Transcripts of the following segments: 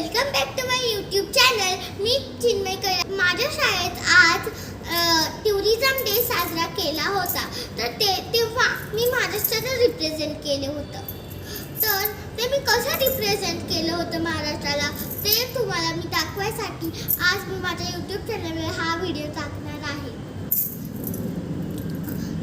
Welcome back to my YouTube channel मी चिन्मय माझ्या शाळेत आज टुरिझम डे साजरा केला होता. तर ते तेव्हा मी महाराष्ट्राला रिप्रेझेंट केले होतं. तर ते मी कसं रिप्रेझेंट केलं होतं महाराष्ट्राला ते तुम्हाला मी दाखवायसाठी आज मी माझ्या यूट्यूब चॅनलवर हा व्हिडिओ टाकणार आहे.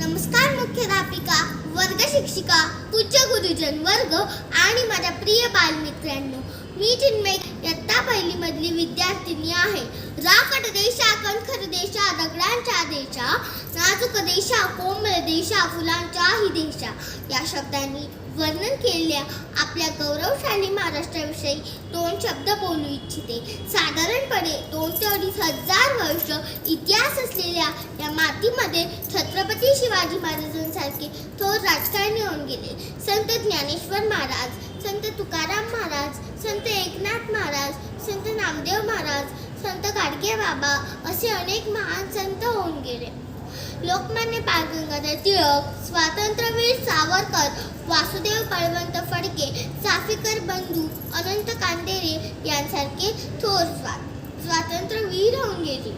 नमस्कार मुख्याध्यापिका वर्ग शिक्षिका पूज्य गुरुजन वर्ग आणि माझ्या प्रिय बालमित्रांनो. मी चिन्मय इयत्ता पहिली मधली विद्यार्थिनी आहे. राकट देशा कणखर देशा दगडांच्या देशा नाजूक देशा कोमल देशा फुलांच्याही देशा. या शब्दांनी वर्णन केलेल्या आपल्या गौरवशाली महाराष्ट्राविषयी दोन शब्द बोलू इच्छिते. साधारणपणे दोन ते अडीच हजार वर्ष इतिहास असलेल्या या मातीमध्ये छत्रपती शिवाजी महाराजांसारखे थोर राजकारणी होऊन गेले. संत ज्ञानेश्वर महाराज संत तुकाराम महाराज संत एकनाथ महाराज संत नामदेव महाराज संत गाडगे बाबा असे अनेक महान संत होऊन गेले. लोकमान्य बाळ गंगाधर टिळक स्वातंत्र्यवीर सावरकर वासुदेव बळवंत फडके चाफेकर बंधू अनंत कांदेरे यांसारखे थोर स्वात स्वातंत्र्यवीर होऊन गेले.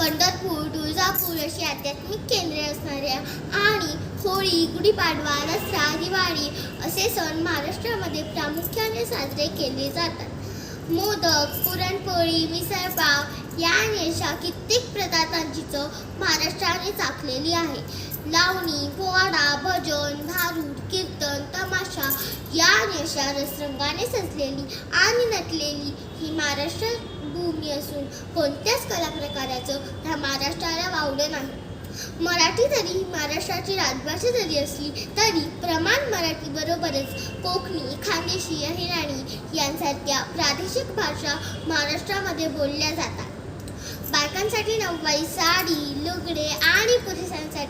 पंढरपूर तुळजापूर अशी आध्यात्मिक केंद्रे असणाऱ्या आणि होळी गुढीपाडवा दसरा दिवाळी असे सण महाराष्ट्रामध्ये प्रामुख्याने साजरे केले जातात. मोदक पुरणपोळी मिसळपाव या अशा कित्येक पदार्थांची चव महाराष्ट्राने चाखलेली आहे. लावणी पोवाडा भजन भारूड कीर्तन तमाशा या अशा रसरंगाने सजलेली आणि नटलेली ही महाराष्ट्र भूमी असून कोणत्याच कला प्रकाराचं ह्या महाराष्ट्राला वावडं नाही. मराठी जरी महाराष्ट्राची राजभाषा जरी असली तरी प्रमाण मराठी बरोबरच. कोकणी खानदेशी अहिराणी यांसारख्या प्रादेशिक भाषा महाराष्ट्रामध्ये बोलल्या जातात. बायकांसाठी नऊवारी साडी लुगडे आणि पुरुषांसाठी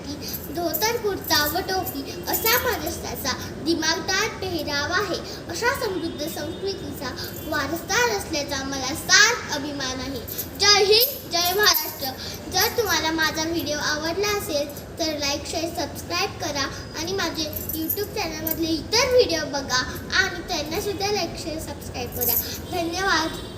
कुर्ता व टोपी असा महाराष्ट्राचा दिमागदार पेहराव आहे. अशा समृद्ध संस्कृतीचा वारसदार असल्याचा मला सार्थ अभिमान आहे. जय हिंद जय महाराष्ट्र. जर तुम्हाला माझा व्हिडिओ आवडला असेल तर लाईक शेअर सबस्क्राईब करा आणि माझे यूट्यूब चॅनलमधले इतर व्हिडिओ बघा आणि त्यांनासुद्धा लाईक शेअर सबस्क्राईब करा. धन्यवाद.